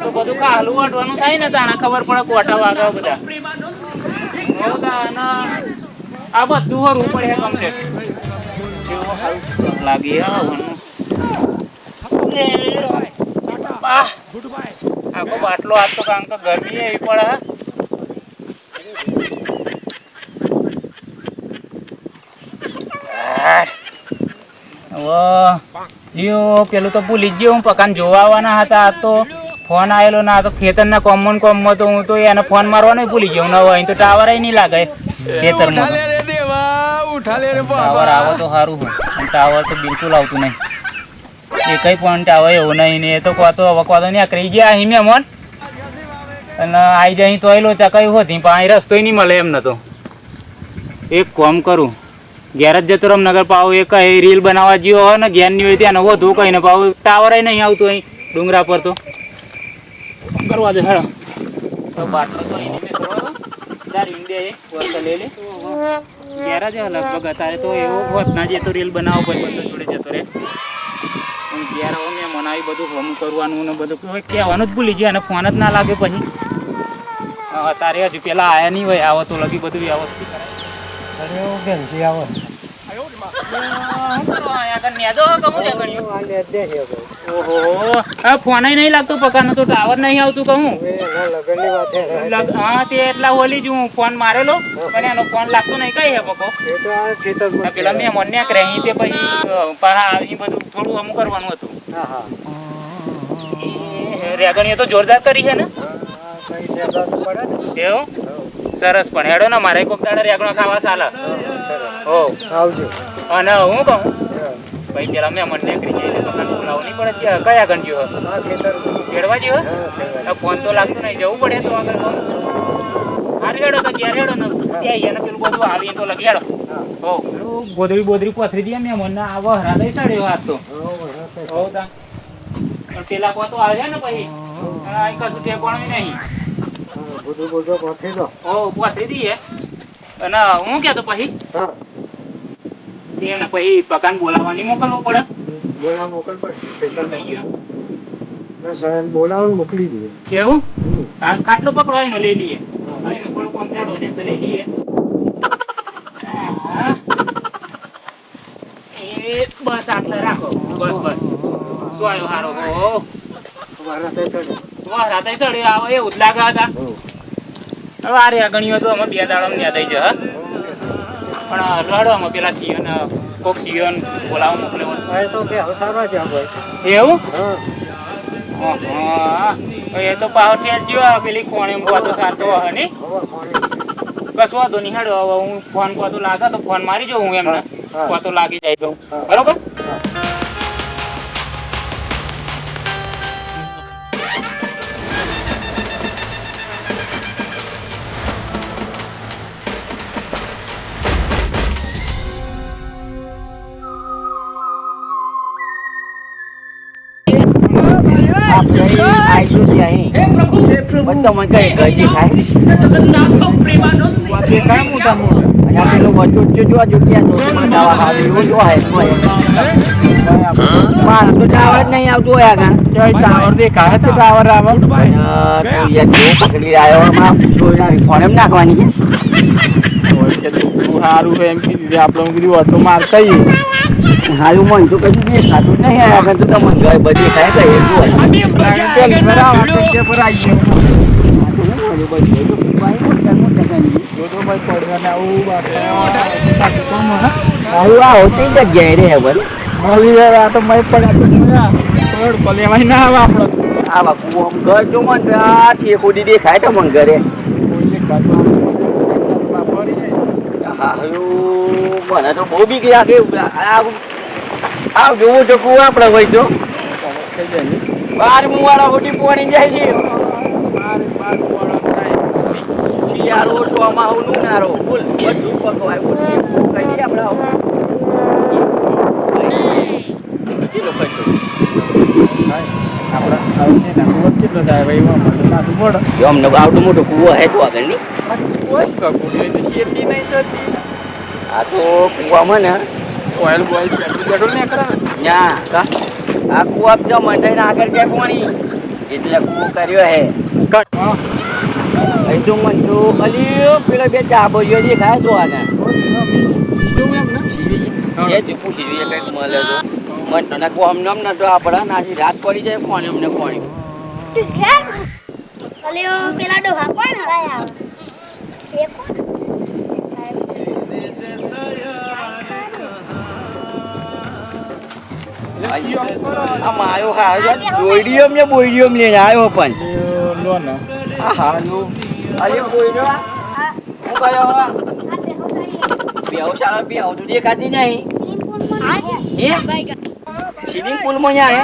તો બધું થાય ને તાણે ખબર પડે કોટા વાગા બધા આ બધું હરવું પડે કમ્પ્લેટ કેવો. આખો બાટલો આજ તો કાંક તો ગરમી એવી પડે હે. યો પેલું તો ભૂલી ગયો હું પકાન જોવા આવવાના હતા આ તો ફોન આવેલો ના આ તો ખેતરના કોમન કોમમાં તો હું તો એને ફોન મારવાનો ભૂલી ગયો નવો અહીં તો ટાવર નહીં લાગે ખેતરમાં ટાવર આવે તો સારું ટાવર તો બિલકુલ આવતું નહીં. એકઈ પણ ટાવર એવું નહીં ને એ તો કહો તો હવે કોતો નહીં કરી ગયા અહીં મહેમાન. અને આવી જાય અહીં તો એ લોચા કઈ હોતી પણ અહીં રસ્તોય નહીં મળે એમ નતો. એક કોમ કરું ઘેર જ જતો રમ નગર પાવ એક રીલ બનાવવા જ્યો હોય ને જ્ઞાનની હોય ત્યાં વધુ કઈ ને પાવ ટાવર નહીં આવતું અહીં ડુંગરા પર તો. કરવા દે હેડો. તો બાટલો તો અહીં નહીં કરવા દો દારી દે વર્ત લઈ લે. ઘેર જ લગભગ અત્યારે તો એવો હોત ના જે તો રીલ બનાવો પછી બંધો જોડે જતો રહે. પણ ઘેર આવો મેં મનાવી બધું હોમ કરવાનું ને બધું કહેવાનું જ ભૂલી ગયા અને ફોન જ ના લાગે પછી. અત્યારે હજુ પેલા આયા નહીં હોય આવો તો લગી બધું વ્યવસ્થિત કરાય. ફોન નહીં લાગતો પકાનો તો ટાવર નહીં આવતું કહું. હા તે એટલા હોલી જ હું ફોન મારેલો પણ એનો ફોન લાગતો નહીં કઈ હે પકો પેલા મેં મને કરે અહીં તે પછી પાહા અહીં બધું થોડું અમુક કરવાનું હતું. એ રેગણીએ તો જોરદાર કરી છે ને. એવું? સરસ પણ હેડો ને મારે કોક દાડા રેગણો ખાવા સાલા ઓ આવજો. અને હું કહું? ભાઈ પેલા મેં મને નીકળી જાય તો બોલાવું નહીં પડે. ત્યાં કયા આ ખેતર ખેડવા જેવો? ફોન તો લાગતો નહીં જવું પડે તો આગળ કહું હેડો તો ઘેર હેડો ને. ત્યાં એને પેલું બધું આવીને તો લગી હેડો. હો. ગોદરી બોદરી પથરી દે મેં મને આવો હરાદઈ ચડ્યો હાથ તો. હો તા પણ પેલા કો તો આવ્યા ને પછી આ કશું ઠેકવાનું નહીં. બધું બધું પહોંચી દો ઓ પહોંચી દઈએ અને હું કહેતો પછી? હા. એને પછી પકાન બોલાવવાની મોકલવું પડે. બોલાવ મોકલ પડે. બોલાવીને મોકલી દઈએ. કેવું ખાટલો પકડો લઈ લઈએ. લઈ લઈએ. બસ આટલે રાખો. બસ બસ. શું આવ્યો હારો? હો. મારા તે ચડે. રાતે ચડ્યો? આવો એવું જ લાગે હતા. હવે આ રે ગણીઓ તો અમે બે દાડા ત્યાં થઈ જાય પણ રડો અમે પેલા સિયન કોક સિયન બોલાવો તો જ એવું? એ તો પાવ ઠેર જ્યો પેલી કોણે તો સાચો હે ને બસ વાંધો નહીં હેડો હવે હું ફોન કોતો લાગે તો ફોન મારી જાઉં હું એમને. કોતો લાગી જાય તો હા. બરોબર ટાવર દેખાય છે ટાવર આવે. સારું છે. એમ કીધું. આપણે કીધું ઓટો મારતા હારું મન તો કશું દેખાતું ખાતું નહીં આગળ તો તમને ઘર બધી થાય તો એવું હોય. હારું આ હોતી જગ્યાએ રે બરાબર આવા કુવામ ઘર જો મન તો આ છે ખોદી દેખાય તો મન ઘરે. હા મને તો બહુ બીક લાગે. આ આ જોવું કુવા આપણે હોય તો. બાર મુવાળા હોટી પોણી જાય છે. શિયાળો ચોમાહું નું નારો ફૂલ બધું પકવાય બોલ. કઈ આપણે આવું? આવડું મોટું કુવો હે તો આગળની. આ તો કુવામાં ને ઓઇલ બોઇલ પેટ્રોલ ને કરા ન્યા કા? આ કુવા જો મંડાઈને આગળ ક્યાં કોણી એટલે કુવો કર્યો હે. કટ તો મંજુ અલી પેલો બે ડાબોરીઓ દેખાય તો આને એ જ પૂછી જોઈએ કંઈક મળે તો. મન તને કો કોમ નમ તો આપણા નાસી રાત પડી જાય કોણ એમને કોણ? અલી પેલા ડોહા કોણ આયા એ કોણ? આ માયો હા બોઈડિયમ ને બોઈડિયમ લઈને આવ્યો પણ લો ને આ હાલો અરે બોઈડો આ હું કયો આ બેહો કરી બેહો સારા બેહો તો દેખાતી નહીં લીંબુ પણ હે સ્વિમિંગ પુલમાં ન્યા હે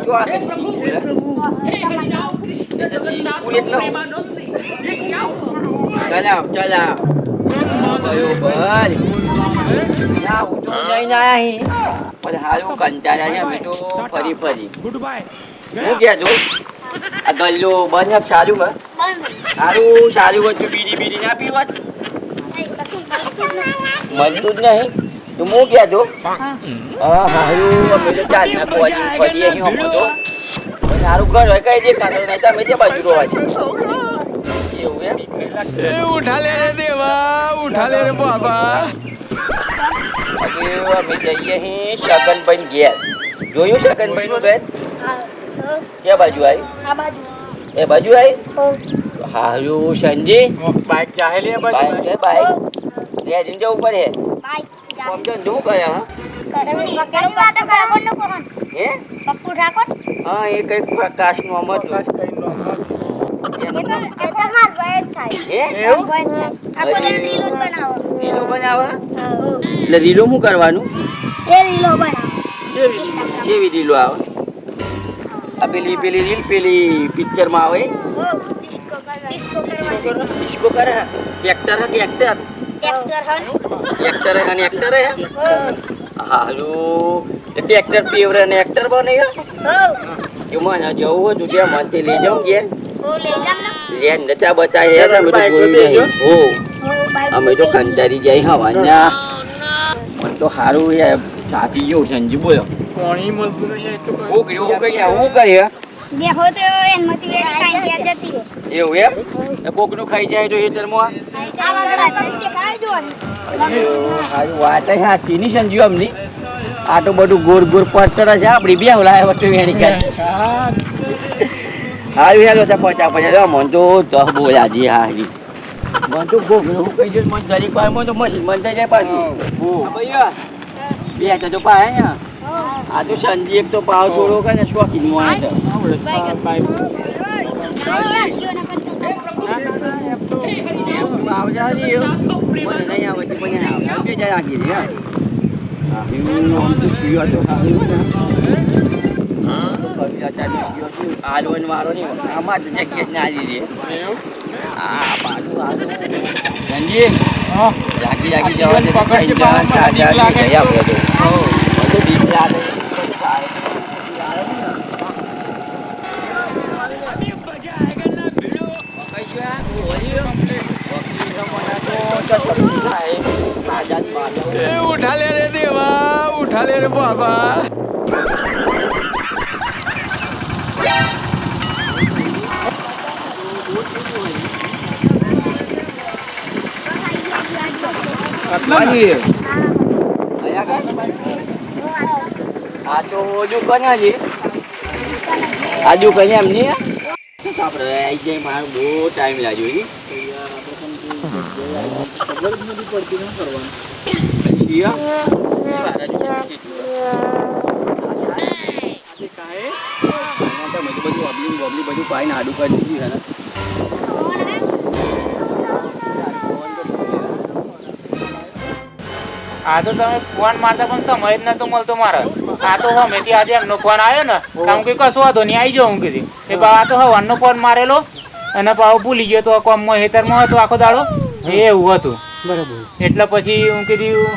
જો આ સ્વિમિંગ પુલ હે એટલે સ્વિમિંગ પુલ એટલે ચલાવ ચલાવ બરોબર ના હું તો જઈને આયા હી પણ હારું કંટાળ્યા છે અમે તો ફરી ફરી. હું કહેતો આ ગલ્લો બંધ જ સારું હે સારું સારું વચ્ચે બીડી બીડી ના પીવત મજબૂત મળતું જ નહીં તું જ નહીં? જો હું હા. હારું અમે તો ચાલ ના કોઈ ફરી અહીં અમો તો. સારું ઘર હોય કઈ દે કાંતો નહીં તમે જે બાજુ રોવા એવું એમ? ઉઠા લે રે દેવા ઉઠા લે રે બાબા. અમે જઈએ અહીં શકનભાઈ ઘેર. જોયું શકનભાઈ નું બેન હા ક્યાં બાજુ આવી એ બાજુ આવી હારું સંજી. બાઈક ચાહે લે બાઈક લે બાઈક. લે જીન જવું પડે. બાઈક જા સમજો ને શું હા ઠાકોર હે? પક્કુ ઠાકોર? હા એ કંઈક પ્રકાશનું અમર પ્રકાશ કઈ એ એટલે રીલો શું કરવાનું? એ રીલો કેવી રીલો આવે. આ પેલી પેલી રીલ પેલી પિક્ચરમાં આવે. ડિસ્કો કરે એક્ટર હે એક્ટર એક્ટર હે. અને એક્ટર હે? હાલો. એટલે એક્ટર પેવરે ને એક્ટર બને હે? મને જવું હતું ત્યાં મનથી લઈ જાઉં ને લેન નતા બતાય હે અમે તો નહીં હો. અમે તો કંટાળી જાય હવાના. મને તો સારું યાર સાચી ગયો સંજી બોલો. પાણી મળતું નહીં એ તો હું કર્યું હું કઈ હું કરીએ બે હો? તો ખાઈ ગયા જતી એવું એમ? એ કોકનું ખાઈ જાય તો એ તરમાં આ? ખાઈ જો હારું વાત જ સાચી સંજુ અમની? આ તો બધું ગોર ગોર પત્તર છે આપડી બે ઓલા વચ્ચે વેણી કાઢી હા, હારું હેલો તો પચા પચા મન તો તો બોલાજી હારી મન તો ગોગરો હું કહી દઉં મન જરી પાય મન તો મશીન મન થઈ જાય પાછું હો. ભૈયા બે તો પાય અહીંયા આ તો સંજી એક તો પાવ થોડો કે ને શોખીન મોણ છે આવડે તો આ બાઈક એમ આવજે હારી એમ. મને નહીં આવડતી મને ના આવડે બે જાય આગી રે હા હું આમ તો પીવા તો સારું છે આલવન વાળો નહીં આમાં જ જગ્યા ના આવી આ બાજુ. જાગી જાગી જવાની પકડ છે, જા, પાછળ જા, બીક જા, લાગે. જઈ આપણે તો. હો. બીક લાગે. ઉઠા લે રે દેવા ઉઠા લે રે બાબા બાજી. અહીંયા કાંઈ? આ તો દુકાન જ છે. આ દુકાન એમની આપણે આવી જાય મારે બહુ ટાઈમ લાગ્યો છે પછી આ? મારા જોડે છે. આમાં તો મેં તો બધું બબલી પાઈને આડું કરી દીધું છે આ તો તમે ફોન મારતા પણ સમય જ નતો મળતો મારે. આ તો હમેથી આજે એમનો ફોન આવ્યો ને કામ કે કશું વાંધો નહીં આવી જાઓ હું કીધી. એ બા આ તો હવાનો ફોન મારેલો અને પાછો ભૂલી ગયો તો કોમમાં હેતરમાં હતો આખો દાડો. એ એવું હતું. બરાબર. એટલે પછી હું કીધું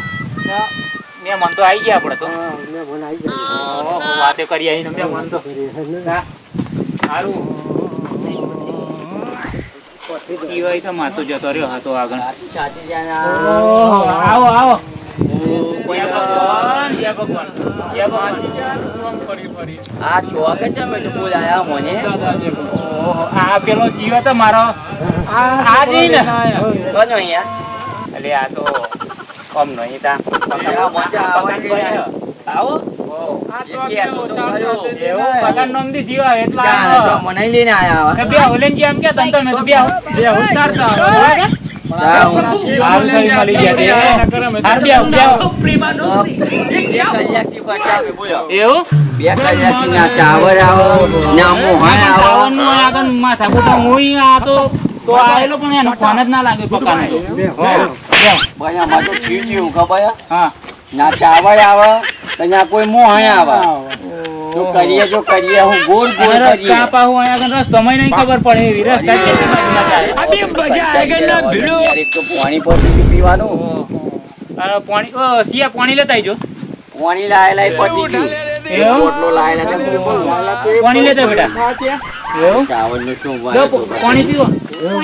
મેં મન તો આવી ગયા આપણે તો. મેં મન આવી ગયા. વાતે કરી આવીને મહેમાન તો. હા, સારું. હોય તો માથું જતો રહ્યો હતો આગળ. આવો આવો. આ છે બોલાયા આ પેલો જીવો તો મારો. આ જી ને. અલે આ તો કમ નહીં તા. આવે. મને લઈને આયા બે હોલેન એમ કે તમ તમે તો બે આવો. બરાબર? તે. માથા હોય આ તો તો આયેલો પણ એનો ફોન જ ના લાગે પકાનો તો બે આવો. ભાઈ આમાં તો થયું કેવું ખબર હા. ના ચાવર આવે. તો કોઈ અહીંયા આવે. જો કરીએ જો કરીએ હું ગોળ ગોળ કરીએ રસ્તા પાહુ અહીંયા રસ સમય નહીં ખબર પડે એવી રસ્તા કેટલી ના ભીડો. એક તો પાણી પતી પીવાનું. અને પાણી ઓ સિયા પાણી લેતા આવજો પાણી લાય લાય પતી ગયું. એવું? લાય લાય. પાણી લેતા બેટા. એવું? શું પાણી પીવો.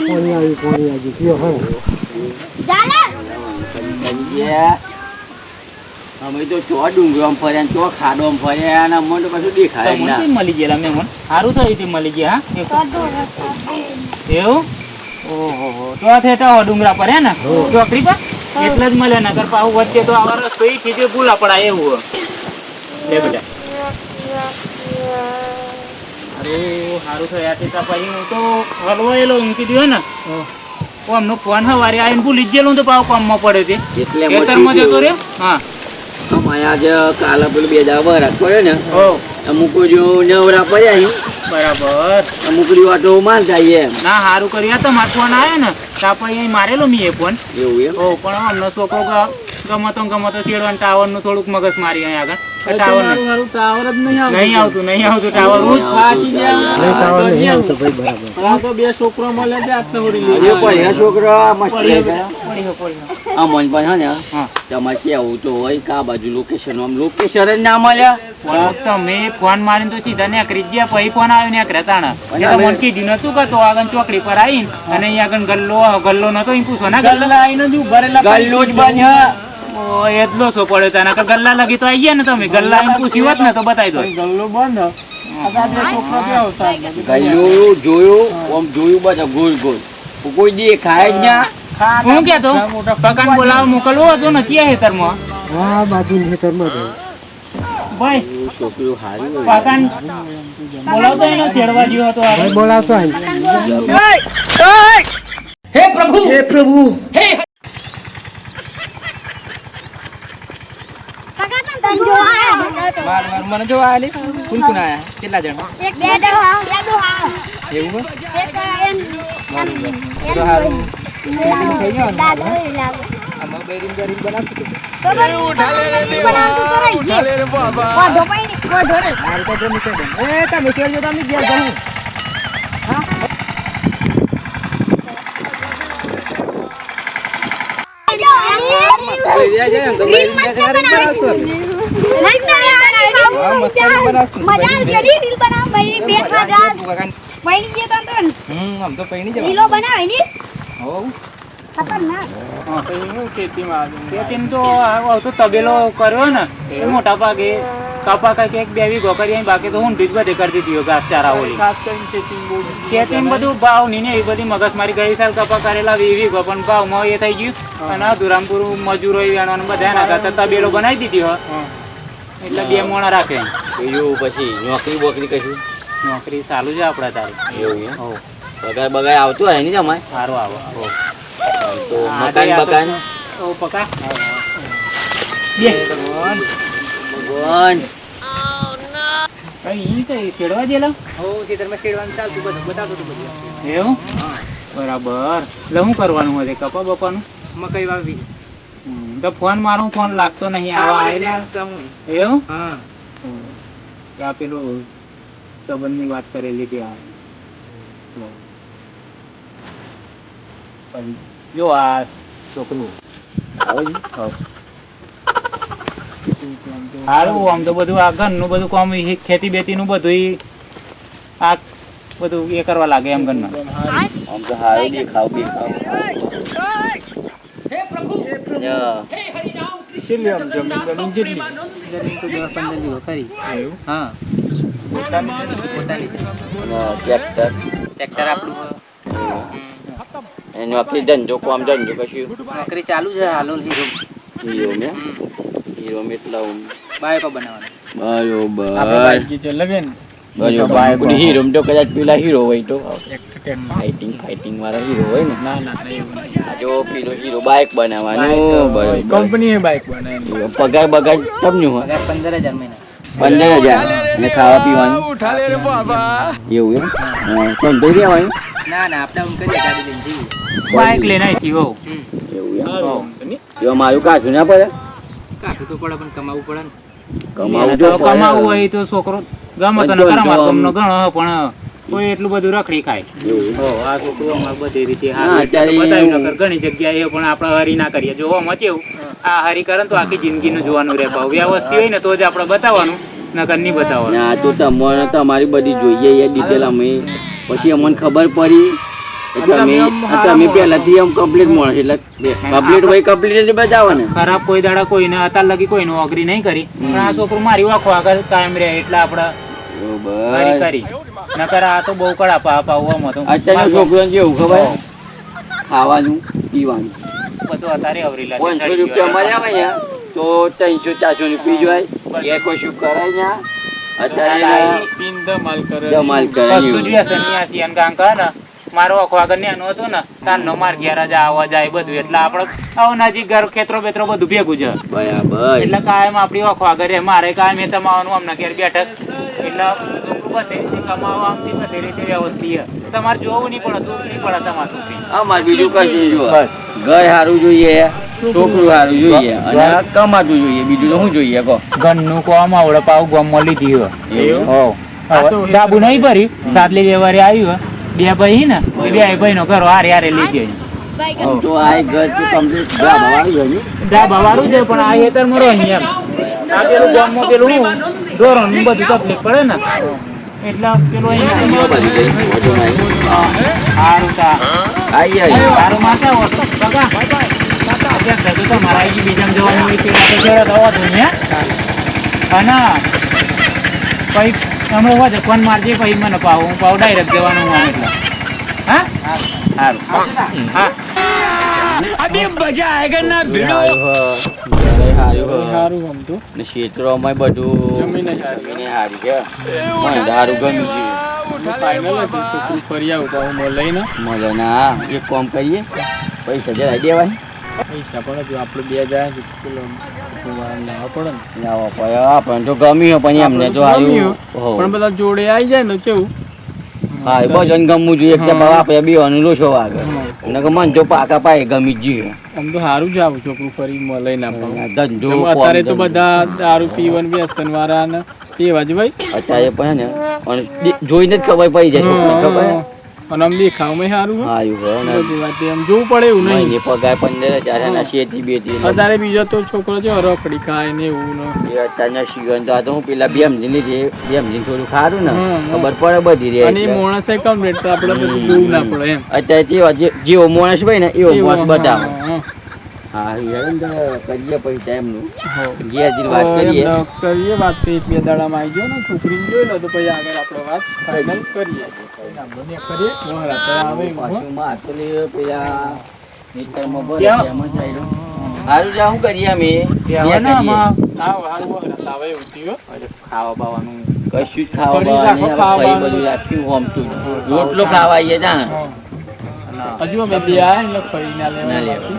કોણી આવી પાણી આવી. કયો હા. ચાલે. અમે તો ચો ડુંગરમાં ફર્યા ને ચો ખાડોમાં ફર્યા અને અમને તો કશું દેખાય જ ના. મળી ગયેલા સારું થયું તે મળી ગયા હા? એવું? ઓહો તો થેટા હો ડુંગરા પર હે ને? ચોકડી પર? એટલે જ મળે નગર પાહુ વચ્ચે તો આવા રસ્તો ઈ થી ભૂલા પડાય એવું લે બેટા. અરે સારું થયા તે પછી હું તો હલવાયેલો એમ કીધું હે ને? ઓ અમનો ફોન હવારે આવીને ભૂલી જ ગયેલું તો પાછું કામમાં પડે તે. એટલે જતો રહ્યો? હા. અમારે આજે કાલે પેલું બે દાડા વરસ પડ્યો ને અમુક જો નવરા પડ્યા બરાબર. અમુક વાટો માર જાય એમ. ના સારું કર્યું. તો મારો આવે ને તા અહીં મારેલો મી એ ફોન એવું એમ? પણ અમને છોકરો ગમતો ગમતો ચેડવાનું ટાવરનું થોડુંક મગજ મારી અહીંયા આગળ. ટાવર નહીં આવતું. નહીં આવતું ટાવર હું ફાટી ગયા ટાવર નહીં આવતો ભાઈ બરાબર. બે છોકરો મળે છે આટલો હજુ પડ્યા છોકરો આ મસ્ત પડી રહે છે. ગયો, પડી ગયો. આ મન પણ હે ને તમારે કેવું તો હોય કે બાજુ લોકેશન આમ લોકેશન જ ના મળ્યા પણ તમે ફોન મારીને તો સીધા નીકળી જ ગયા પછી ફોન આવ્યો નીકળ્યા તાણા. પણ એ તો અમે- મને કીધું નતું કે તો આગળ ચોકડી પર આવીને અને અહીંયા આગળ ગલ્લો ગલ્લો નતો પૂછો ના ગલ્લો આવીને જ ઊભા ગલ્લો જ બન્યો. ઓ, એટલો સો પડ્યો તાના કે ગલ્લા લગી તો આવી ગયા ને તમે. ગલ્લા એમ પૂછ્યું હોત ને તો બતાવી દો. ગલ્લો જોયું આમ જોયું બધા ગોળ ગોળ કોઈ દેખાય જ ના. હું. કેતો પકાન બોલાવા મોકલવો હતો ને ક્યાં હેતરમાં હા બાજુ ખેતરમાં જવું ભાઈ એવું છોકરું હારું બોલાવતો એનો છેડવા જેવો હતો. ભાઈ બોલાવતો આઈ કાકા તને જો આયા મને જો આલી કોણ કોણ આયા કેટલા જણ એક બે દો હા બે દો હા એવું એક એમ તો હારું. થઈ ગયો દાદા લાવો આમાં બેરીન બેરીન બનાવતું હતું. તો બસ બનાવતું તો રહી ગયે વાઢો પાડી વાઢો રે હારું તો જો નીકળી એ તમે કેજો તમે ઘેર જાઓ. ચાલી રહ્યા છે ને તો બેરીન બેરીન બનાવશું. હા, મસ્ત બનાવશું. મજા રીલ બનાવ ભાઈ બે ખાધા પૈણી જે તન તન હમ આમ તો પૈણી જવાનું. લીલો બનાવે ની? હોવ. ખતરનાક. ખેતીમાં તો આવો. તો તબેલો કર્યો ને એ મોટા ભાગે કપા કાંઈક એક બે વીઘો કરી અહીં બાકી તો હું બીજ બધે કરી દીધી ઘાસ ચારા ઓલી. ખેતી બધું ભાવની ને એ બધી મગજમારી ગઈ સાલ કપા કરેલા એવી ગો પણ ભાવમાં એ થઈ ગયું. અને આ ધુરામપુર મજૂરો વેણવાનું બધા નાખા તબેલો બનાવી દીધી હોય. એટલે બે મોણા રાખે. એવું પછી નોકરી બોકરી કશું? નોકરી ચાલુ છે આપણા તારી. એવું એમ? બગાય બગાર આવતું હોય ને જમાય? સારું આવો. હો. તો મકાન બકાન? ઓ પકા. ભગવાન ભગવાન. કઈ કઈ છેડવા જેલા? હોવ, ખેતરમાં છેડવાનું ચાલતું બધું બતાવતું હતું બધું. એવું? બરાબર. એટલે શું કરવાનું હોય? કપા બપાનું? મકાઈ વાવી તો ફોન મારો ફોન લાગતો નહીં આવા એવું? હા. પેલું સંબંધની વાત કરેલી કે આ. પછી જો આ છોકરું. સારું આમ તો બધું આ ઘરનું બધું કામ ખેતી બેતી નું બધું ઈ આ બધું એ કરવા લાગે એમ ઘરમાં આમ તો હારું દેખાવ દેખાવ. કેટલી પ્રભુ હે બમીન કેટલી જમીન તો દસ પંદર વીઘો ખરી એવું હા. પોતાની? પોતાની. ટ્રેક્ટર. ટ્રેક્ટર આપણું. એનો આખી ધંધો કોમ ધંધો કશું નોકરી ચાલુ છે હાલો હીરો. હીરો મેં. હીરો મેં એટલા હું બાયકો બનાવવાનો. આપણે બાઈકી હીરો તો કદાચ પેલા હીરો હોય તો. ફાઇટિંગ ફાઇટિંગ વાળા હીરો હોય ને. ના ના જો પેલો હીરો બાઇક બનાવવાનું. કંપની બાઇક બાઈક પગાર બગાર તમનું હોય. પંદર હજાર મહિના. પંદર હજાર અને ખાવા પીવાનું. એવું એમ? ના ના આપણે આમ કરીએ ગાડી લઈને જઈએ. બાઇક લઈને આવી હો. એવું એમ? સારું આમ તો નહીં? જો મારું કાઢું ના પડે? કાઠું તો પડે પણ કમાવું પડે ને. કમાવું હોય તો છોકરો ગમે તો આમ- ગમનો ગણો પણ કોઈ એટલું બધું રખડી ખાય. આ છોકરો બધી રીતે ઘણી જગ્યાએ પણ આપણે હરી ના કરીએ. જો આમાં કેવું આ હરી કરે તો આખી જિંદગીનું જોવાનું રહે. ભાવ વ્યવસ્થિત હોય ને તો જ આપણે બતાવવાનું નકર નહીં બતાવવાનું. ના તો તમારે તમારી બધી જોઈએ ડિટેલ અમે. પછી અમને ખબર પડી એટલે તમે પહેલાથી આમ કમ્પ્લીટ મળે એટલે કમ્પ્લીટ હોય કમ્પ્લીટ બતાવો ને ખરાબ કોઈ દાડા કોઈને અત્યાર લગી કોઈનું અઘરી નહીં કરી. પણ આ છોકરું મારી વાંખો આગળ કાયમ રહે એટલે આપણે કરી. નકર આ તો બહુ કડા પા પાવવામાં તો અત્યારના છોકરાને કેવું ખબર? ખાવાનું પીવાનું. બધું અત્યારે અવરી લાગે પાંચસો રૂપિયા મળ્યા હોય તો ત્રણસો ચારસો ની પી જાય એ કશું કરાય ના અત્યારે પીન ધમાલ કરે. ધમાલ કરે જ ને મારો આખો આગળ ન્યાનો હતો ને તારનો માર ઘેર જ આવવા જાય બધું. એટલે આપણે આવો નજીક ઘર ખેતરો બેતરો બધું ભેગું છે. બરાબર. એટલે કાયમ આપણી આખો આગળ રહે. મારે કાયમ એ તમાવાનું અમને ઘેર બેઠક. એટલે બધે કમાવા આમથી બધી રીતે વ્યવસ્થિત તમારે જોવું નહીં પડે નહીં પડે તમારે અમારે બીજું કશું જો ઘર સારું જોઈએ છોકરું. સારું જોઈએ અને કમાતું જોઈએ. બીજું તો શું જોઈએ કહો. ઘરનું કોમ આવડે પાવ ગોમમાં મળી હવે. ડાબુ નહીં ભરી સાદલી વ્યવહારે આવ્યું. બે ભાઈ ને બે ભાઈ. નો ઘરો હારે હારે લઈ ગયો. તો આ ઘર તો કમ્પ્લીટ છે ડાબા વાળું છે પણ આ હેતરમાં એમ. આ પેલું ગામમાં પેલું ધોરણ બધું તકલીફ પડે ને. એટલે પેલો. સારું તા. સારું માતા હો કાકા. મારા બીજામાં જવાનું હોય તે? અને પછી અમે હોય તો ફોન મારજે પછી મને પાવ હું પાવ ડાયરેક્ટ જવાનું હું એટલે. હા? સારું હા. અભી મજા ઘરે સારું હ. સારું આમ તો ને બધું જમીને સારી. જમીને સારી છે. મને દારૂ ગમી ગયું. ફાઇનલ હતી છોકરું ફરી આવું મોં લઈને મજા ના એક કામ કરીએ. પૈસા જરા દેવાય. પૈસા પણ હજુ આપણે બે જાય છે લાવવા પડે ને. લાવો પડે. આપણને તો ગમ્યું પણ એમને તો આવ્યું પણ બધા જોડે આવી જાય ને કેવું? હા એ બધું ગમવું જોઈએ. આપણે લોછો વાગે. હા. નકર મન તો પાકા પાયે ગમી જ ગયું આમ તો સારું જ આવું છોકરું ફરી મળે ના ધંધો, અત્યારે તો બધા દારૂ પીવન વ્યસન વાળા ને એવા જ ભાઈ અત્યારે પણ ને જોઈને જ ખબર પડી જાય ખબર? અને આમ દેખાવમાં સારું હોય. હા એવું હોય બધી વાતે આમ જોવું પડે એવું નહીં. પગાર પંદર હજાર એના શેતી બેતી. અત્યારે બીજો તો છોકરો છે રખડી ખાય ને એવું ને. અત્યારના શિવન તો આ તો હું પેલા બેમજી લીધી બેમજી થોડું ખારું ને. ખબર પડે બધી રે અને. માણસ કમ્પ્લીટ તો આપણે બધું જોવું ના પડે એમ. અત્યારે જેવો માણસ હોય ને એવો મોણસ બતાવો હા, તો કરીએ. વાત કરીએ. કરીએ વાત તો એક બે દાડામાં આવી ગયો ને છોકરીને જોઈ લો તો પછી આગળ આપણે વાત ફાઇનલ કરીએ. કરીએ તો. પાછું માં પેલા હારું જા, અમે? તો. ખાવા બાવાનું કશું જ ખાવા બધું રાખ્યું હોમતું જ. રોટલો ખાવા આવીએ જા હજુ અમે બે આયા એટલે ફરી ના ના લેવા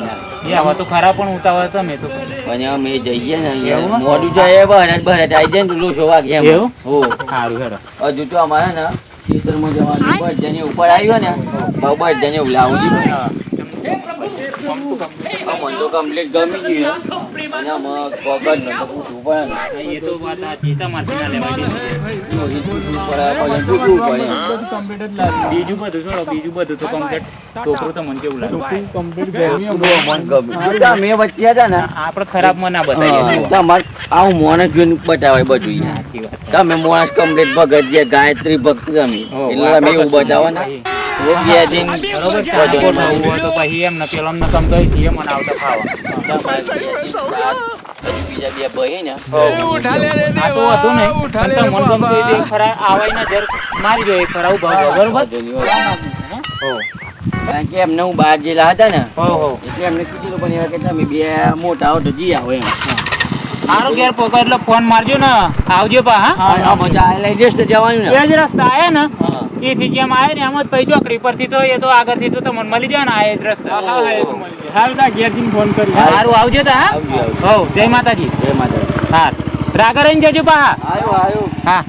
ના. આવા તો ખરા પણ ઉતાવળ તમે તો પણ અમે જઈએ ને અહીંયા. મોડું જાય બહાર બહાર આવી જાય ને તો લોચો વાગે એમ. એવું? હો. સારું હેડો. હજુ તો અમારે ને ખેતરમાં જવાનું બધાને ઉપર આવ્યો ને બધાને આ મને તો complete ગમી ગયું પૂછવું પડે એ તો વાત ના એમ. બધું. બીજું છોડો બીજું બધું તો કમ્પ્લીટ છોકરું તો મને કેવું લાગે? બધું complete ગરમી બહુ અમારે. મને ગમ્યું. જો તમે વચ્ચે હતા ને આપણે ખરાબમાં ના બતાવીએ તમારે આવું મોણસ જોઈને બતાવે બધું તમે મોણસ કમ્પ્લીટ ભગત જે ગાયત્રી ભક્ત તમે એટલે તમે એવું બતાવો ને. બરોબર તો પછી એમ ને પેલો ને કમ તો એમ મને આવતા ફાવા. બે બીજા બે ભાઈ ને તો વધુ નહીં પણ તો મન ગમતું હોય ખરા આવાય ના જર મારી જો એક ખરા ઊભા બરોબર હો કારણ કે એમને હું બહાર જેલા હતા ને હો હો એટલે એમને કીધું પણ એવા કે તમે બે મોટા હો તો જી આવો એમ સારું ઘેર પોકો એટલે ફોન મારજો ને આવજો પા હા મજા આ બધા આયેલા એટલે જ તો જવાનું ને એ જ રસ્તા આયા ને એથી જેમ આવે ને એમ જ પછી ચોકડી પરથી તો એ તો આગળથી તો તમને મળી જાય ને આ એડ્રેસ તો. ઘેર ફોન કરી. સારું આવજો તા હા? જય માતાજી. જય માતાજી. હા. રાગર જજો પા હા આવ્યો આવ્યો હા.